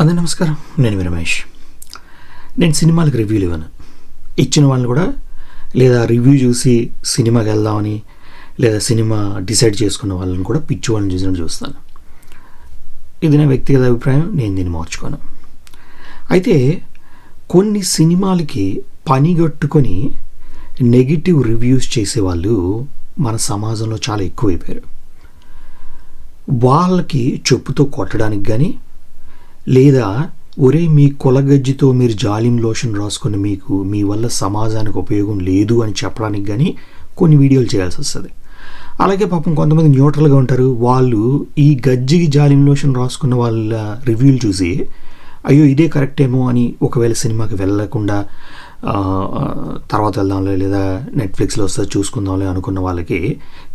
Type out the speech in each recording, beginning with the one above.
అందరి నమస్కారం. నేను మీ రమేష్. నేను సినిమాలకు రివ్యూలు ఇవ్వను. ఇచ్చిన వాళ్ళు కూడా లేదా రివ్యూ చూసి సినిమాకి వెళ్దామని లేదా సినిమా డిసైడ్ చేసుకున్న వాళ్ళని కూడా పిచ్చి వాళ్ళని చూసినట్టు చూస్తాను. ఇది నా వ్యక్తిగత అభిప్రాయం నేను దీన్ని మార్చుకోను. అయితే కొన్ని సినిమాలకి పనిగట్టుకొని నెగిటివ్ రివ్యూస్ చేసేవాళ్ళు మన సమాజంలో చాలా ఎక్కువైపోయారు. వాళ్ళకి చెప్పుతో కొట్టడానికి కానీ లేదా ఒరే మీ కొలగజ్జితో మీరు జాలిం లోషన్ రాసుకుని మీకు మీ వల్ల సమాజానికి ఉపయోగం లేదు అని చెప్పడానికి కానీ కొన్ని వీడియోలు చేయాల్సి వస్తుంది. అలాగే పాపం కొంతమంది న్యూట్రల్గా ఉంటారు. వాళ్ళు ఈ గజ్జికి జాలిం లోషన్ రాసుకున్న వాళ్ళ రివ్యూలు చూసి అయ్యో ఇదే కరెక్ట్ ఏమో అని ఒకవేళ సినిమాకి వెళ్ళకుండా తర్వాత వెళ్దాంలే లేదా నెట్ఫ్లిక్స్లో వస్తే చూసుకుందాంలే అనుకున్న వాళ్ళకి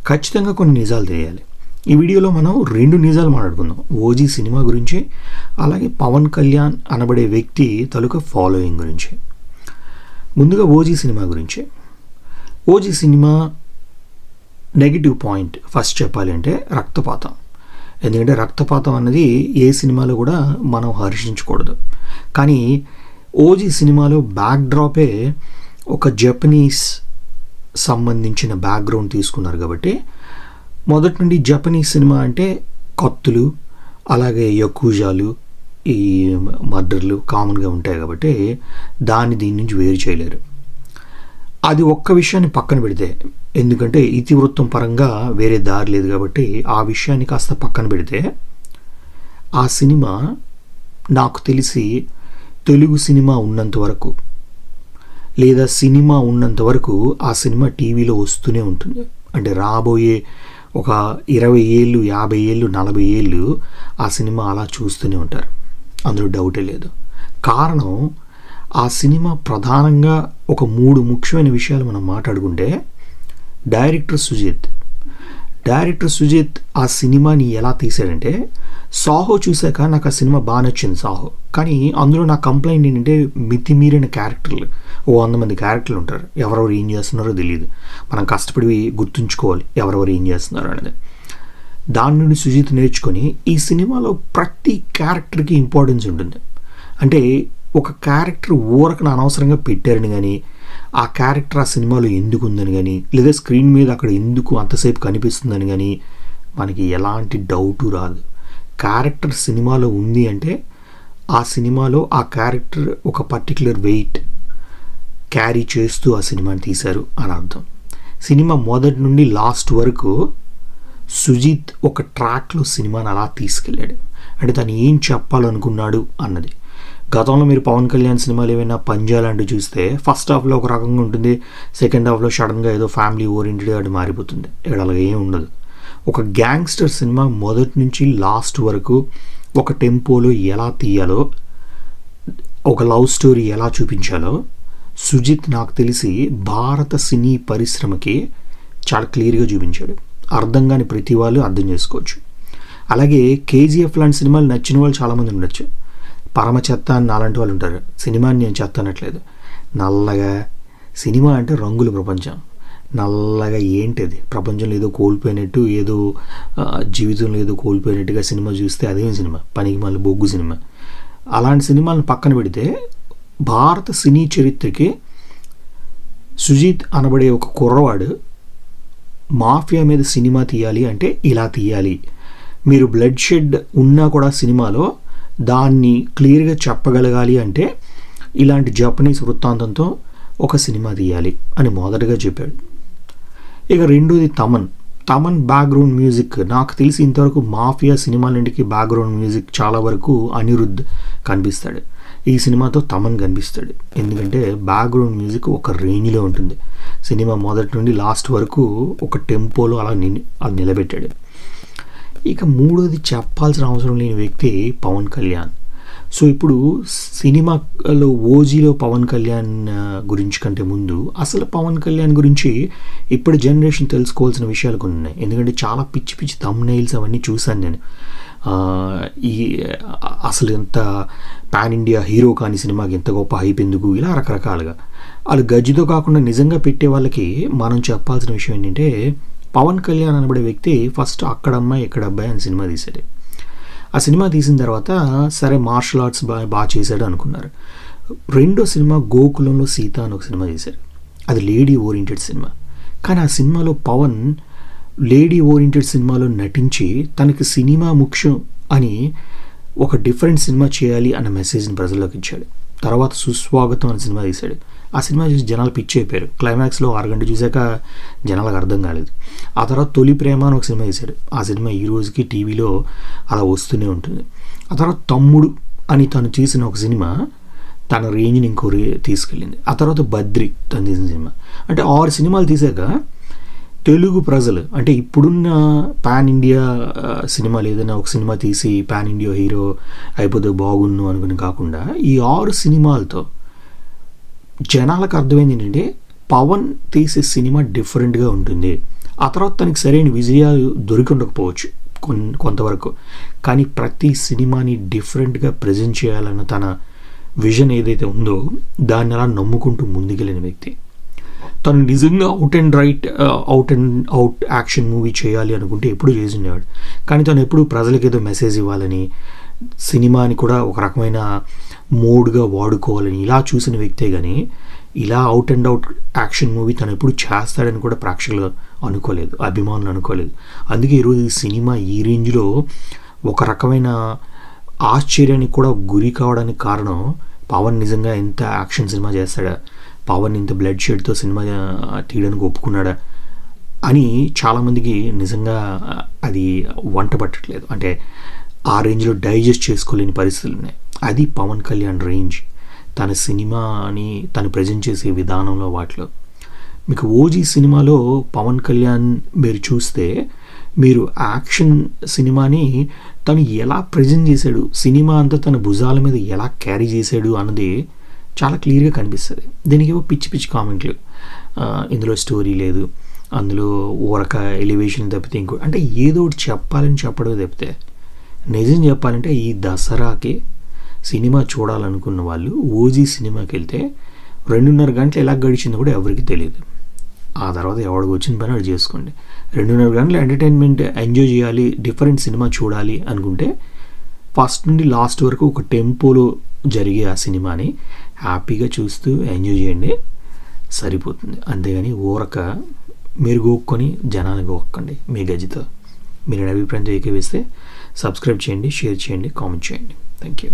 ఖచ్చితంగా కొన్ని నిజాలు తెలియాలి. ఈ వీడియోలో మనం రెండు నిజాలు మాట్లాడుకుందాం. ఓజీ సినిమా గురించి అలాగే పవన్ కళ్యాణ్ అనబడే వ్యక్తి తలుక ఫాలోయింగ్ గురించి. ముందుగా ఓజీ సినిమా గురించి. OG cinema negative point first చెప్పాలి అంటే రక్తపాతం. ఎందుకంటే రక్తపాతం అన్నది ఏ సినిమాలో కూడా మనం హర్షించకూడదు. కానీ ఓజీ సినిమాలో బ్యాక్ డ్రాపే ఒక జపనీస్ సంబంధించిన బ్యాక్గ్రౌండ్ తీసుకున్నారు కాబట్టి మొదటి నుండి జపనీస్ సినిమా అంటే కత్తులు అలాగే యకూజాలు ఈ మర్డర్లు కామన్గా ఉంటాయి కాబట్టి దాన్ని దీని నుంచి వేరు చేయలేరు. అది ఒక్క విషయాన్ని పక్కన పెడితే ఎందుకంటే ఇతివృత్తం పరంగా వేరే దారి లేదు కాబట్టి ఆ విషయాన్ని కాస్త పక్కన పెడితే ఆ సినిమా నాకు తెలిసి తెలుగు సినిమా ఉన్నంత వరకు లేదా సినిమా ఉన్నంత వరకు ఆ సినిమా టీవీలో వస్తూనే ఉంటుంది. అంటే రాబోయే ఒక ఇరవై ఏళ్ళు యాభై ఏళ్ళు నలభై ఏళ్ళు ఆ సినిమా అలా చూస్తూనే ఉంటారు. అందులో డౌటే లేదు. కారణం ఆ సినిమా ప్రధానంగా ఒక మూడు ముఖ్యమైన విషయాలు మనం మాట్లాడుకుంటే డైరెక్టర్ సుజిత్ డైరెక్టర్ సుజిత్ ఆ సినిమాని ఎలా తీశాడంటే సాహో చూశాక నాకు ఆ సినిమా బాగా నచ్చింది సాహో. కానీ అందులో నా కంప్లైంట్ ఏంటంటే మితిమీరిన క్యారెక్టర్లు. ఓ వంద మంది క్యారెక్టర్లు ఉంటారు. ఎవరెవరు ఏం చేస్తున్నారో తెలియదు మనం కష్టపడి గుర్తుంచుకోవాలి ఎవరెవరు ఏం చేస్తున్నారు అనేది. దాని నుండి సుజిత్ నేర్చుకొని ఈ సినిమాలో ప్రతి క్యారెక్టర్కి ఇంపార్టెన్స్ ఉంటుంది. అంటే ఒక క్యారెక్టర్ ఊరకను అనవసరంగా పెట్టారని కానీ ఆ క్యారెక్టర్ ఆ సినిమాలో ఎందుకు ఉందని కానీ లేదా స్క్రీన్ మీద అక్కడ ఎందుకు అంతసేపు కనిపిస్తుందని కానీ మనకి ఎలాంటి డౌటు రాదు. క్యారెక్టర్ సినిమాలో ఉంది అంటే ఆ సినిమాలో ఆ క్యారెక్టర్ ఒక పర్టికులర్ వెయిట్ క్యారీ చేస్తూ ఆ సినిమాని తీశారు అని అర్థం. సినిమా మొదటి నుండి లాస్ట్ వరకు సుజిత్ ఒక ట్రాక్లో సినిమాని అలా తీసుకెళ్ళాడు. అంటే తను ఏం చెప్పాలనుకున్నాడు అన్నది. గతంలో మీరు పవన్ కళ్యాణ్ సినిమాలు ఏమైనా పంజా లాంటివి చూస్తే ఫస్ట్ హాఫ్లో ఒక రకంగా ఉంటుంది సెకండ్ హాఫ్లో సడన్గా ఏదో ఫ్యామిలీ ఓరియంటెడ్ అది మారిపోతుంది. ఇక్కడ అలాగే ఏం ఉండదు. ఒక గ్యాంగ్స్టర్ సినిమా మొదటి నుంచి లాస్ట్ వరకు ఒక టెంపోలో ఎలా తీయాలో ఒక లవ్ స్టోరీ ఎలా చూపించాలో సుజిత్ నాకు తెలిసి భారత సినీ పరిశ్రమకి చాలా క్లియర్గా చూపించాడు. అర్థం కాని ప్రతి వాళ్ళు అర్థం చేసుకోవచ్చు. అలాగే కేజీఎఫ్ లాంటి సినిమాలు నచ్చిన వాళ్ళు చాలామంది ఉండొచ్చు. పరమ చెత్త అని అలాంటి వాళ్ళు ఉంటారు. సినిమాని నేను చెత్త అనట్లేదు నల్లగా సినిమా అంటే రంగుల ప్రపంచం. నల్లగా ఏంటిది? ప్రపంచంలో ఏదో కోల్పోయినట్టు ఏదో జీవితంలో ఏదో కోల్పోయినట్టుగా సినిమా చూస్తే అదేం సినిమా? పనికి మళ్ళీ బొగ్గు సినిమా. అలాంటి సినిమాలను పక్కన పెడితే భారత సినీ చరిత్రకి సుజీత్ అనబడే ఒక కుర్రవాడు మాఫియా మీద సినిమా తీయాలి అంటే ఇలా తీయాలి. మీరు బ్లడ్ షెడ్ ఉన్నా కూడా సినిమాలో దాన్ని క్లియర్గా చెప్పగలగాలి అంటే ఇలాంటి జపనీస్ వృత్తాంతంతో ఒక సినిమా తీయాలి అని మొదటగా చెప్పాడు. ఇక రెండోది తమన్. Thaman background music. నాకు తెలిసి ఇంతవరకు మాఫియా సినిమాలన్నింటికి బ్యాక్గ్రౌండ్ మ్యూజిక్ చాలా వరకు అనిరుద్ధ్ కనిపిస్తాడు. ఈ సినిమాతో తమన్ కనిపిస్తాడు. ఎందుకంటే బ్యాక్గ్రౌండ్ మ్యూజిక్ ఒక రేంజ్లో ఉంటుంది. సినిమా మొదటి నుండి లాస్ట్ వరకు ఒక టెంపోలో అలా ని అది నిలబెట్టాడు. ఇక మూడోది చెప్పాల్సిన అవసరం లేని వ్యక్తి పవన్ కళ్యాణ్. సో ఇప్పుడు సినిమాలో ఓజీలో పవన్ కళ్యాణ్ గురించి కంటే ముందు అసలు పవన్ కళ్యాణ్ గురించి ఇప్పుడు జనరేషన్ తెలుసుకోవాల్సిన విషయాలు కొన్ని ఉన్నాయి. ఎందుకంటే చాలా పిచ్చి పిచ్చి తమ్ నెయిల్స్ అవన్నీ చూశాను నేను. ఈ అసలు ఎంత పాన్ ఇండియా హీరో కాని సినిమాకి ఎంత గొప్ప హైప్ ఎందుకు? ఇలా రకరకాలుగా. వాళ్ళు గజ్జితో కాకుండా నిజంగా పెట్టే వాళ్ళకి మనం చెప్పాల్సిన విషయం ఏంటంటే పవన్ కళ్యాణ్ అనబడే వ్యక్తి ఫస్ట్ అక్కడ అమ్మాయి ఇక్కడ అబ్బాయి అని సినిమా తీశాడు. ఆ సినిమా తీసిన తర్వాత సరే మార్షల్ ఆర్ట్స్ బాగా బాగా చేశాడు అనుకున్నారు. రెండో సినిమా గోకులంలో సీత అని ఒక సినిమా చేశారు అది లేడీ ఓరియంటెడ్ సినిమా. కానీ ఆ సినిమాలో పవన్ లేడీ ఓరియంటెడ్ సినిమాలో నటించి తనకి సినిమా ముఖ్యం అని ఒక డిఫరెంట్ సినిమా చేయాలి అన్న మెసేజ్ని ప్రజల్లోకి ఇచ్చాడు. తర్వాత సుస్వాగతం అనే సినిమా తీశాడు. ఆ సినిమా చూసి జనాలు పిచ్చి అయిపోయారు. క్లైమాక్స్లో ఆరు గంట చూశాక జనాలకు అర్థం కాలేదు. ఆ తర్వాత తొలి ప్రేమ అని ఒక సినిమా తీశాడు. ఆ సినిమా ఈ రోజుకి టీవీలో అలా వస్తూనే ఉంటుంది. ఆ తర్వాత తమ్ముడు అని తను చేసిన ఒక సినిమా తన రేంజ్ని ఇంకో రే తీసుకెళ్ళింది. ఆ తర్వాత బద్రి తను తీసిన సినిమా. అంటే ఆరు సినిమాలు తీసాక తెలుగు ప్రజలు అంటే ఇప్పుడున్న పాన్ ఇండియా సినిమాలు ఏదైనా ఒక సినిమా తీసి పాన్ ఇండియా హీరో అయిపోతే బాగున్ను అనుకుని కాకుండా ఈ ఆరు సినిమాలతో జనాలకు అర్థమైంది ఏంటంటే పవన్ తీసే సినిమా డిఫరెంట్గా ఉంటుంది. ఆ తర్వాత తనకి సరైన విజయాలు దొరికి ఉండకపోవచ్చు కొన్ కొంతవరకు. కానీ ప్రతి సినిమాని డిఫరెంట్గా ప్రజెంట్ చేయాలన్న తన విజన్ ఏదైతే ఉందో దాన్ని అలా నమ్ముకుంటూ ముందుకెళ్ళిన వ్యక్తి. తను నిజంగా out and right out and out action movie చేయాలి అనుకుంటే ఎప్పుడు చేసి ఉండేవాడు. కానీ తను ఎప్పుడు ప్రజలకు ఏదో మెసేజ్ ఇవ్వాలని సినిమాని కూడా ఒక రకమైన మోడ్గా వాడుకోవాలని ఇలా చూసిన వ్యక్తే కానీ ఇలా out and out action movie తను ఎప్పుడు చేస్తాడని కూడా ప్రేక్షకులు అనుకోలేదు అభిమానులు అనుకోలేదు. అందుకే ఈరోజు ఈ సినిమా ఈ రేంజ్లో ఒక రకమైన ఆశ్చర్యానికి కూడా గురి కావడానికి కారణం పవన్ నిజంగా ఎంత యాక్షన్ సినిమా చేస్తాడా పవన్ ఇంత బ్లడ్ షెడ్తో సినిమా తీయడానికి ఒప్పుకున్నాడా అని చాలామందికి నిజంగా అది వంట పట్టట్లేదు. అంటే ఆ రేంజ్లో డైజెస్ట్ చేసుకోలేని పరిస్థితులు ఉన్నాయి. అది పవన్ కళ్యాణ్ రేంజ్ తన సినిమాని తను ప్రజెంట్ చేసే విధానంలో వాటిలో. మీకు ఓజీ సినిమాలో పవన్ కళ్యాణ్ మీరు చూస్తే మీరు యాక్షన్ సినిమాని తను ఎలా ప్రజెంట్ చేశాడు సినిమా అంతా తన భుజాల మీద ఎలా క్యారీ చేశాడు అన్నది చాలా క్లియర్గా కనిపిస్తుంది. దీనికి ఏవో పిచ్చి పిచ్చి కామెంట్లు. ఇందులో స్టోరీ లేదు. అందులో ఊరక ఎలివేషన్ తప్పితే ఇంకో అంటే ఏదో ఒకటి చెప్పాలని చెప్పడమే తప్పితే నిజం చెప్పాలంటే ఈ దసరాకి సినిమా చూడాలనుకున్న వాళ్ళు ఓజీ సినిమాకి వెళ్తే రెండున్నర గంటలు ఎలా గడిచిందో కూడా ఎవరికి తెలియదు. ఆ తర్వాత ఎవడికి వచ్చిన పని అది చేసుకోండి. రెండున్నర గంటలు ఎంటర్టైన్మెంట్ ఎంజాయ్ చేయాలి డిఫరెంట్ సినిమా చూడాలి అనుకుంటే ఫస్ట్ నుండి లాస్ట్ వరకు ఒక టెంపోలో జరిగే ఆ సినిమాని హ్యాపీగా చూస్తూ ఎంజాయ్ చేయండి. సరిపోతుంది. అంతేగాని ఊరక మీరు గోక్కొని జనాలు గోక్కండి మీ గజితో మీరు అభిప్రాయంతో ఏకీవిస్తే సబ్స్క్రైబ్ చేయండి షేర్ చేయండి కామెంట్ చేయండి. Thank you